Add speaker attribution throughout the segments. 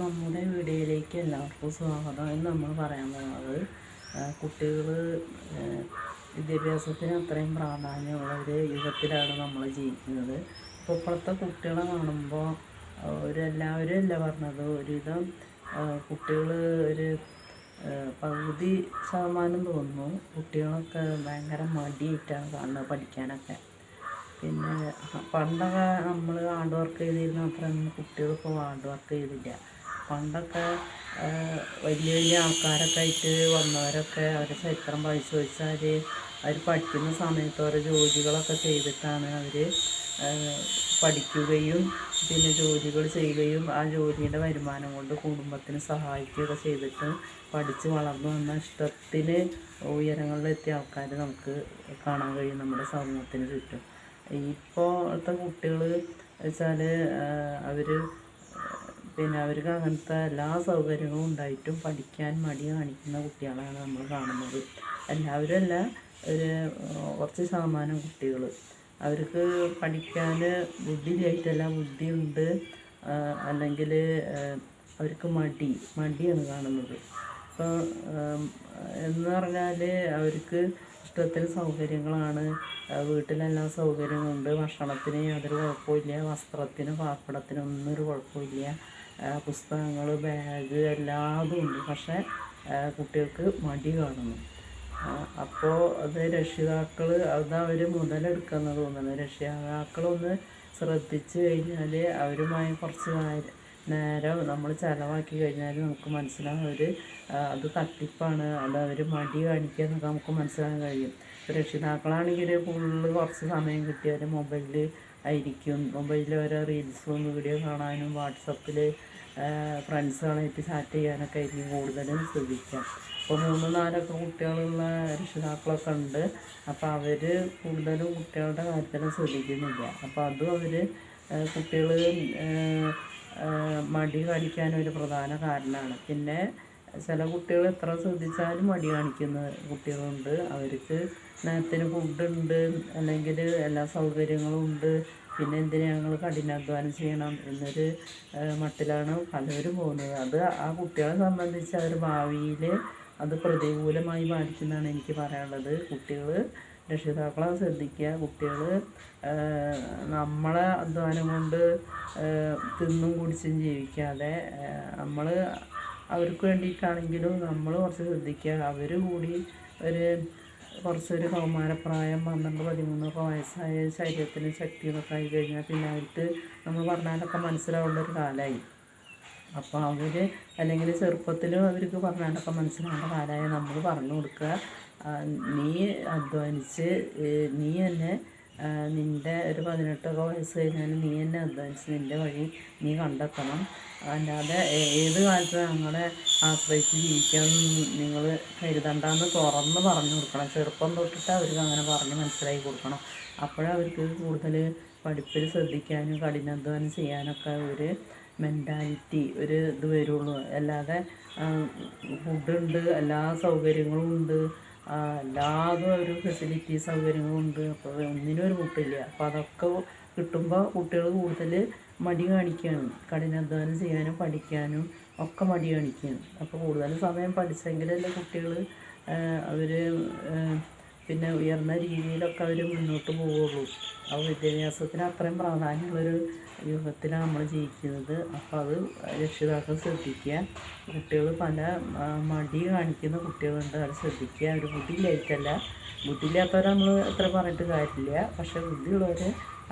Speaker 1: നമ്മുടെ വീഡിയോയിലേക്ക് എല്ലാവർക്കും സ്വാഗതം എന്ന് നമ്മൾ പറയാൻ പോകുന്നത് കുട്ടികൾ വിദ്യാഭ്യാസത്തിന് അത്രയും പ്രാധാന്യമുള്ള ഒരു യുഗത്തിലാണ് നമ്മൾ ജീവിക്കുന്നത്. ഇപ്പോൾ ഇപ്പോഴത്തെ കുട്ടികളെ കാണുമ്പോൾ ഒരു എല്ലാവരും അല്ല പറഞ്ഞത്? ഒരുവിധം കുട്ടികൾ ഒരു പകുതി ശതമാനം തോന്നുന്നു കുട്ടികളൊക്കെ ഭയങ്കര മടിയായിട്ടാണ് കാണുന്നത് പഠിക്കാനൊക്കെ. പിന്നെ പണ്ടൊക്കെ നമ്മൾ ഹാർഡ് വർക്ക് ചെയ്തിരുന്ന അത്ര കുട്ടികളിപ്പോൾ ഹാർഡ് വർക്ക് ചെയ്തില്ല. പണ്ടൊക്കെ വലിയ വലിയ ആൾക്കാരൊക്കെ ആയിട്ട് വന്നവരൊക്കെ അവരെ ചരിത്രം പരിശോധിച്ചാൽ അവർ പഠിക്കുന്ന സമയത്ത് ഓരോ ജോലികളൊക്കെ ചെയ്തിട്ടാണ് അവർ പഠിക്കുകയും പിന്നെ ജോലികൾ ചെയ്യുകയും ആ ജോലിയുടെ വരുമാനം കൊണ്ട് കുടുംബത്തിന് സഹായിക്കുകയൊക്കെ ചെയ്തിട്ട് പഠിച്ച് വളർന്നു വന്ന ഇഷ്ടത്തിന് ഉയരങ്ങളിലെത്തിയ ആൾക്കാർ നമുക്ക് കാണാൻ കഴിയും നമ്മുടെ സമൂഹത്തിന് ചുറ്റും. ഇപ്പോഴത്തെ കുട്ടികൾ വെച്ചാൽ അവർ പിന്നെ അവർക്ക് അങ്ങനത്തെ എല്ലാ സൗകര്യങ്ങളും ഉണ്ടായിട്ടും പഠിക്കാൻ മടി കാണിക്കുന്ന കുട്ടികളാണ് നമ്മൾ കാണുന്നത്. എല്ലാവരും അല്ല ഒരു കുറച്ച് ശതമാനം കുട്ടികൾ അവർക്ക് പഠിക്കാൻ ബുദ്ധിയില്ലായിട്ടല്ല ബുദ്ധിയുണ്ട് അല്ലെങ്കിൽ അവർക്ക് മടി മടിയാണ് കാണുന്നത്. ഇപ്പോൾ എന്ന് പറഞ്ഞാൽ അവർക്ക് ഇഷ്ടത്തിന് സൗകര്യങ്ങളാണ്. വീട്ടിലെല്ലാം സൗകര്യങ്ങളുണ്ട്. ഭക്ഷണത്തിന് യാതൊരു കുഴപ്പമില്ല വസ്ത്രത്തിന് പാർപ്പിടത്തിന് ഒന്നും ഒരു കുഴപ്പമില്ല പുസ്തകങ്ങൾ ബാഗ് എല്ലാതും ഉണ്ട്. പക്ഷേ കുട്ടികൾക്ക് മടി കാണുന്നു. അപ്പോൾ അത് രക്ഷിതാക്കൾ അത് അവർ മുതലെടുക്കുന്ന തോന്നുന്നു രക്ഷിതാക്കളൊന്ന് ശ്രദ്ധിച്ചു കഴിഞ്ഞാൽ അവരുമായി കുറച്ച് നേരം നമ്മൾ ചിലവാക്കി കഴിഞ്ഞാൽ നമുക്ക് മനസ്സിലാവും അവർ അത് തട്ടിപ്പാണ് അത് അവർ മടി കാണിക്കുക എന്നൊക്കെ നമുക്ക് മനസ്സിലാക്കാൻ കഴിയും. രക്ഷിതാക്കളാണെങ്കിൽ ഫുള്ള് കുറച്ച് സമയം കിട്ടിയാൽ മൊബൈലിൽ ആയിരിക്കും. മൊബൈലിൽ ഓരോ റീൽസും വീഡിയോ കാണാനും വാട്സപ്പിൽ ഫ്രണ്ട്സുകളായിട്ട് ചാറ്റ് ചെയ്യാനൊക്കെ ആയിരിക്കും കൂടുതലും ശ്രദ്ധിക്കുക. അപ്പോൾ മൂന്ന് നാലൊക്കെ കുട്ടികളുള്ള രക്ഷിതാക്കളൊക്കെ ഉണ്ട്. അപ്പോൾ അവർ കൂടുതലും കുട്ടികളുടെ കാര്യത്തിൽ ശ്രദ്ധിക്കുന്നില്ല. അപ്പോൾ അതും അവർ കുട്ടികൾ മടി കാണിക്കാൻ ഒരു പ്രധാന കാരണമാണ്. പിന്നെ ചില കുട്ടികൾ എത്ര ശ്രദ്ധിച്ചാലും മടി കാണിക്കുന്ന കുട്ടികളുണ്ട്. അവർക്ക് നേരത്തിന് ഫുഡുണ്ട് അല്ലെങ്കിൽ എല്ലാ സൗകര്യങ്ങളും ഉണ്ട്. പിന്നെ എന്തിനാ ഞങ്ങൾ കഠിനാധ്വാനം ചെയ്യണം എന്നൊരു മട്ടിലാണ് പലരും പോകുന്നത്. അത് ആ കുട്ടികളെ സംബന്ധിച്ച് അവർ ഭാവിയിൽ അത് പ്രതികൂലമായി ബാധിക്കുന്നതാണ് എനിക്ക് പറയാനുള്ളത്. കുട്ടികൾ രക്ഷിതാക്കളെ ശ്രദ്ധിക്കുക. കുട്ടികൾ നമ്മളെ അധ്വാനം കൊണ്ട് തിന്നും കുടിച്ചും ജീവിക്കാതെ നമ്മൾ അവർക്ക് വേണ്ടിയിട്ടാണെങ്കിലും നമ്മൾ കുറച്ച് ശ്രദ്ധിക്കുക. അവർ കൂടി ഒരു കുറച്ചൊരു കൗമാരപ്രായം പന്ത്രണ്ട് പതിമൂന്നൊക്കെ വയസ്സായ ശരീരത്തിന് ശക്തിയൊക്കെ ആയി കഴിഞ്ഞാൽ പിന്നെ അവർക്ക് നമ്മൾ പറഞ്ഞാലൊക്കെ മനസ്സിലാവേണ്ട ഒരു കാലമായി അപ്പോൾ അവർ അല്ലെങ്കിൽ ചെറുപ്പത്തിൽ അവർക്ക് പറഞ്ഞാലൊക്കെ മനസ്സിലാവേണ്ട കാലമായ നമ്മൾ പറഞ്ഞു കൊടുക്കുക. നീ അധ്വാനിച്ച് നീ തന്നെ നിന്റെ ഒരു പതിനെട്ടൊക്കെ വയസ്സ് കഴിഞ്ഞാൽ നീ തന്നെ അധ്വാനിച്ച് നിന്റെ വഴി നീ കണ്ടെത്തണം. അല്ലാതെ ഏത് കാലത്ത് ഞങ്ങളെ ആശ്രയിച്ച് ജീവിക്കാൻ നിങ്ങൾ കരുതണ്ടെന്ന് തുറന്ന് പറഞ്ഞു കൊടുക്കണം. ചെറുപ്പം തൊട്ടിട്ട് അവർക്ക് അങ്ങനെ പറഞ്ഞ് മനസ്സിലാക്കി കൊടുക്കണം. അപ്പോഴവർക്ക് കൂടുതൽ പഠിപ്പിൽ ശ്രദ്ധിക്കാനും കഠിനാധ്വാനം ചെയ്യാനൊക്കെ ഒരു മെന്റാലിറ്റി ഒരു ഇത് വരുള്ളൂ. അല്ലാതെ ഫുഡുണ്ട് എല്ലാ സൗകര്യങ്ങളും ഉണ്ട്. എല്ലാതും ഒരു ഫെസിലിറ്റി സൗകര്യങ്ങളും ഉണ്ട്. അപ്പോൾ ഒന്നിനും ഒരു കുട്ടില്ല. അപ്പോൾ അതൊക്കെ കിട്ടുമ്പോൾ കുട്ടികൾ കൂടുതൽ മടി കാണിക്കുകയാണ് കഠിനാധ്വാനം ചെയ്യാനും പഠിക്കാനും ഒക്കെ മടി കാണിക്കുകയാണ് അപ്പോൾ കൂടുതൽ സമയം പഠിച്ചെങ്കിലല്ലേ കുട്ടികൾ അവർ പിന്നെ ഉയർന്ന രീതിയിലൊക്കെ അവർ മുന്നോട്ട് പോവുള്ളൂ. ആ വിദ്യാഭ്യാസത്തിന് അത്രയും പ്രാധാന്യമുള്ളൊരു യുഗത്തിലാണ് നമ്മൾ ജീവിക്കുന്നത്. അപ്പോൾ അത് രക്ഷിതാക്കൾ ശ്രദ്ധിക്കുക. കുട്ടികൾ പല മടി കാണിക്കുന്ന കുട്ടികളുണ്ട്. അത് ശ്രദ്ധിക്കുക. അവർ ബുദ്ധിയില്ലായിട്ടല്ല. ബുദ്ധിയില്ലാത്തവരെ നമ്മൾ എത്ര പറഞ്ഞിട്ട് കാര്യമില്ല. പക്ഷേ ബുദ്ധിയുള്ളവർ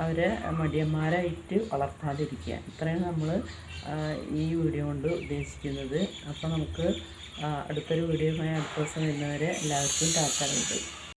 Speaker 1: അവരെ മടിയന്മാരായിട്ട് വളർത്താതിരിക്കുക. ഇത്രയും നമ്മൾ ഈ വീഡിയോ കൊണ്ട് ഉദ്ദേശിക്കുന്നത്. അപ്പോൾ നമുക്ക് അടുത്തൊരു വീഡിയോയുമായി അടുത്ത ദിവസം വരുന്നവരെ എല്ലാവർക്കും ടാറ്റാ